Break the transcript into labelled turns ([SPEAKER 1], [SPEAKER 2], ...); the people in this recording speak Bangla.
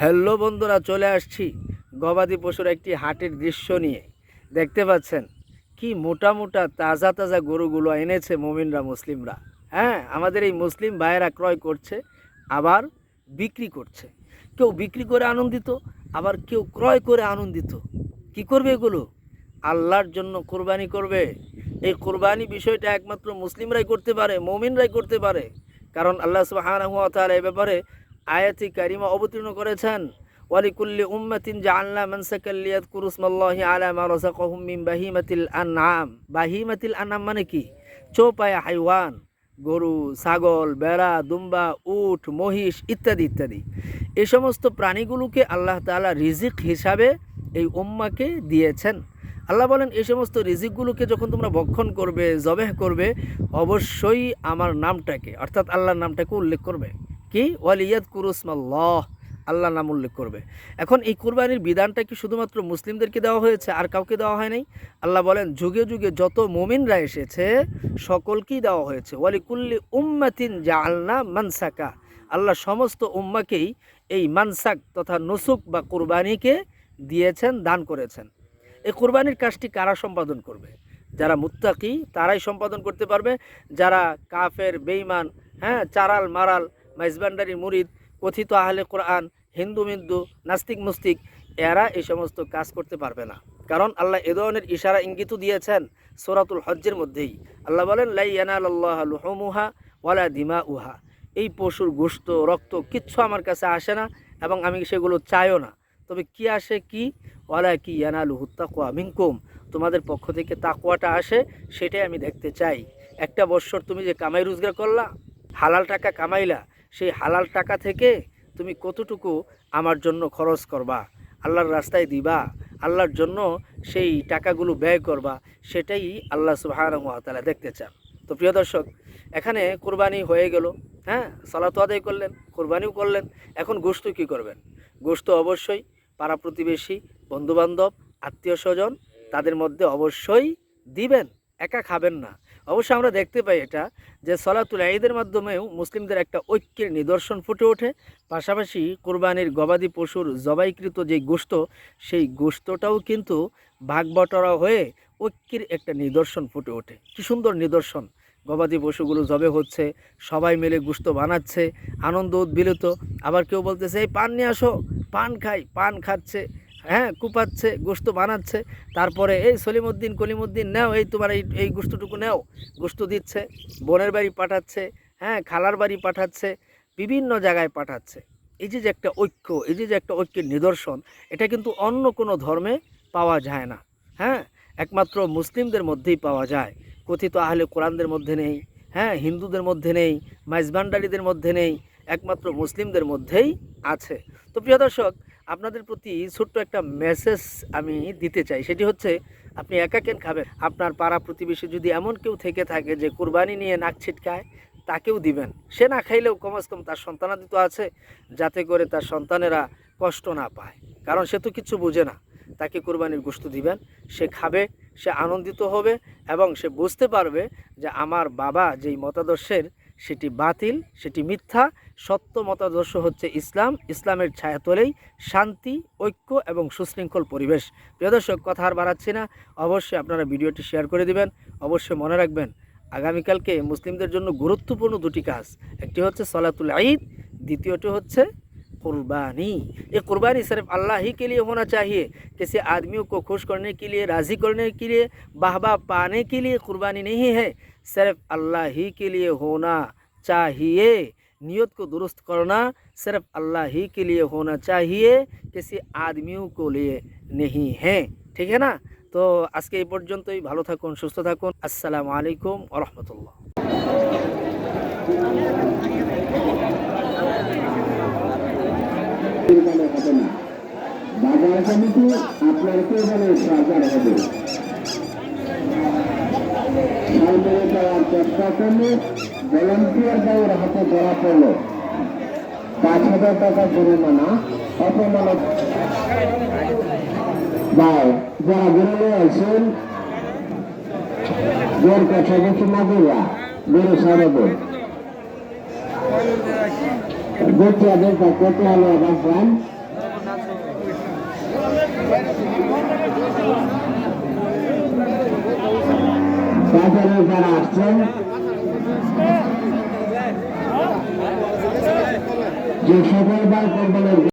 [SPEAKER 1] হ্যালো বন্ধুরা, চলে আসছি গবাদি পশুর একটি হাটের দৃশ্য নিয়ে। দেখতে পাচ্ছেন, কি মোটা মোটা, তাজা তাজা গরুগুলো এনেছে মোমিনরা, মুসলিমরা। হ্যাঁ আমাদের এই মুসলিম ভাইয়েরা ক্রয় করছে, আবার বিক্রি করছে। কেউ বিক্রি করে আনন্দিত, আবার কেউ ক্রয় করে আনন্দিত। কি করবে এগুলো? আল্লাহর জন্য কোরবানি করবে। এই কোরবানি বিষয়টা একমাত্র মুসলিমরাই করতে পারে, মমিনরাই করতে পারে। কারণ আল্লাহ তাআলা এই ব্যাপারে আয়াতি কারিমা অবতীর্ণ করেছেন। ওয়ালিকুল্লি উম্মাতিন জাআলনা মানসাকাল লিয়াযকুরু ইসমাল্লাহি আলা মা রাযাকাহুম মিন বাহিমাতিল আনআম। বাহিমাতিল আনআম মানে কি? চৌপায়া হাইওয়ান, গরু, ছাগল বেড়া দুম্বা, উট, মহিষ ইত্যাদি ইত্যাদি। এই সমস্ত প্রাণীগুলোকে আল্লাহ তাআলা রিজিক হিসাবে এই উম্মাকে দিয়েছেন। আল্লাহ বলেন এই সমস্ত রিজিকগুলোকে যখন তোমরা ভক্ষণ করবে, জবেহ করবে, অবশ্যই আমার নামটাকে, অর্থাৎ আল্লাহর নামটাকে উল্লেখ করবে। কি? ওয়ালিয়াদ কুরুসমাল্লাহ আল্লাহ নাম উল্লেখ করবে। এখন এই কুরবানির বিধানটা কি শুধুমাত্র মুসলিমদেরকে দেওয়া হয়েছে আর কাউকে দেওয়া হয় নাই? আল্লাহ বলেন, যুগে যুগে যত মোমিনরা এসেছে, সকলকেই দেওয়া হয়েছে। ওয়ালিকুল্লি উম্মাতিন জাআলনা মানসাকা। আল্লাহ সমস্ত উম্মাকেই এই মানসাক তথা নুসুক বা কুরবানিকে দিয়েছেন, দান করেছেন। এই কোরবানির কাজটি কারা সম্পাদন করবে? যারা মুত্তাকি, তারাই সম্পাদন করতে পারবে। যারা কাফের বেইমান হ্যাঁ চারাল, মারাল মাইজবান্ডারি মুরিদ, কথিত আহলে কোরআন, হিন্দু মিন্দু, নাস্তিক মুস্তিক, এরা এই সমস্ত কাজ করতে পারবে না। কারণ আল্লাহ এ ধরনের ইশারা ইঙ্গিতও দিয়েছেন সোরাতুল হজ্জের মধ্যেই। আল্লাহ বলেন, লাই ইয়ানাল আল্লাহ লুহমুহা ওয়ালা দিমা উহা এই পশুর গোস্ত রক্ত কিচ্ছু আমার কাছে আসে না এবং আমি সেগুলো চাইও না। তবে কি আসে কি? ওয়ালা কি ইয়ানালু হুত্তাকুয়া মিনকুম? তোমাদের পক্ষ থেকে তাকুয়াটা আসে, সেটাই আমি দেখতে চাই। একটা বৎসর তুমি যে কামাই রোজগার করলা, হালাল টাকা কামাইলা সেই হালাল টাকা থেকে তুমি কতটুকু আমার জন্য খরচ করবা? আল্লাহর রাস্তায় দিবা? আল্লাহর জন্য সেই টাকাগুলো ব্যয় করবা? সেটাই আল্লাহ সুবহানাহু ওয়া দেখতে চান। তো প্রিয় দর্শক, এখানে কোরবানি হয়ে গেল। হ্যাঁ সালাত আদায় করলেন, কোরবানিও করলেন। এখন গোস্ত কী করবেন? গোস্ত অবশ্যই পাড়া প্রতিবেশী, বন্ধুবান্ধব, আত্মীয় স্বজন তাদের মধ্যে অবশ্যই দিবেন। একা খাবেন না। অবশ্য আমরা দেখতে পাই এটা, যে সলাতুল ঈদের মাধ্যমেও মুসলিমদের একটা ঐক্যের নিদর্শন ফুটে ওঠে। পাশাপাশি কোরবানির গবাদি পশুর জবাইকৃত যে গোস্ত সেই গোস্তটাও কিন্তু ভাগবটরা হয়ে ঐক্যের একটা নিদর্শন ফুটে ওঠে। কী সুন্দর নিদর্শন। গবাদি পশুগুলো জবে হচ্ছে, সবাই মিলে গোস্ত বানাচ্ছে, আনন্দ উদ্বিলিত। আবার কেউ বলতেছে, এই পান নিয়ে আসো, পান খাই, পান খাচ্ছে। হ্যাঁ কুপাচ্ছে গোস্ত বানাচ্ছে। তারপরে, এই সলিমুদ্দিন, কলিমুদ্দিন, নেও, এই তোমার এই এই গোস্তটুকু নেও। গোস্ত দিচ্ছে, বোনের বাড়ি পাঠাচ্ছে হ্যাঁ খালার বাড়ি পাঠাচ্ছে, বিভিন্ন জায়গায় পাঠাচ্ছে। এই যে যে একটা ঐক্য, এই যে যে একটা ঐক্যের নিদর্শন, এটা কিন্তু অন্য কোনো ধর্মে পাওয়া যায় না। হ্যাঁ একমাত্র মুসলিমদের মধ্যেই পাওয়া যায়। কথিত আহলে কোরআনদের মধ্যে নেই হ্যাঁ হিন্দুদের মধ্যে নেই মাইজবান্ডারিদের মধ্যে নেই, একমাত্র মুসলিমদের মধ্যেই আছে। তো প্রিয় দর্শক আপনাদের প্রতি ছোট্ট একটা মেসেজ আমি দিতে চাই। সেটি হচ্ছে, আপনি একা কেন খাবেন? আপনার পাড়া প্রতিবেশী যদি এমন কেউ থেকে থাকে যে কোরবানি নিয়ে নাক ছিটকায়, তাকেও দিবেন। সে না খাইলেও কমাস কম তার সন্তানাদি তো আছে, যাতে করে তার সন্তানেরা কষ্ট না পায়। কারণ সে তো কিছু বোঝে না। তাকে কোরবানির গোস্ত দিবেন, সে খাবে, সে আনন্দিত হবে এবং সে বুঝতে পারবে যে আমার বাবা যেই মতাদর্শের সেটি বাতিল, সেটি মিথ্যা, সত্য মতাদর্শ হচ্ছে ইসলাম, ইসলামের ছায়া তোলেই শান্তি, ঐক্য এবং সুশৃঙ্খল পরিবেশ। প্রিয় দর্শক, কথা আর বাড়াচ্ছি না। অবশ্যই আপনারা ভিডিওটি শেয়ার করে দিবেন। অবশ্যই মনে রাখবেন, আগামীকালকে মুসলিমদের জন্য গুরুত্বপূর্ণ দুটি কাজ। একটি হচ্ছে সলাতুল ঈদ, দ্বিতীয়টি হচ্ছে कुर्बानी ये कुर्बानी सिर्फ अल्लाह ही के लिए होना चाहिए किसी आदमियों को खुश करने के लिए राज़ी करने के लिए वाहवा पाने के लिए कुर्बानी नहीं है सिर्फ अल्लाह ही के लिए होना चाहिए नियत को दुरुस्त करना सिर्फ अल्लाह ही के लिए होना चाहिए किसी आदमियों को लिए नहीं है ঠিক है না তো আজকে এই পর্যন্তই ভালো থাকুন সুস্থ থাকুন আসসালামু আলাইকুম ওয়া রাহমাতুল্লাহ
[SPEAKER 2] এখানে হবে না। বাজার কমিটি আপনাকে এখানে সরকার হবে। সামনে যাওয়ার চেষ্টা করলে ভলান্টিয়ার হাতে ধরা পড়ল। পাঁচ হাজার টাকা জরিমানা, অপমানক। যারা বেরোলে আছেন, জোর কথা কিছু না দিয়া বেরো সারাবো গোটিয়া দেখা কত আলো রাখবেন বাজারে যারা আসছেন যে সকল বার কোরবানের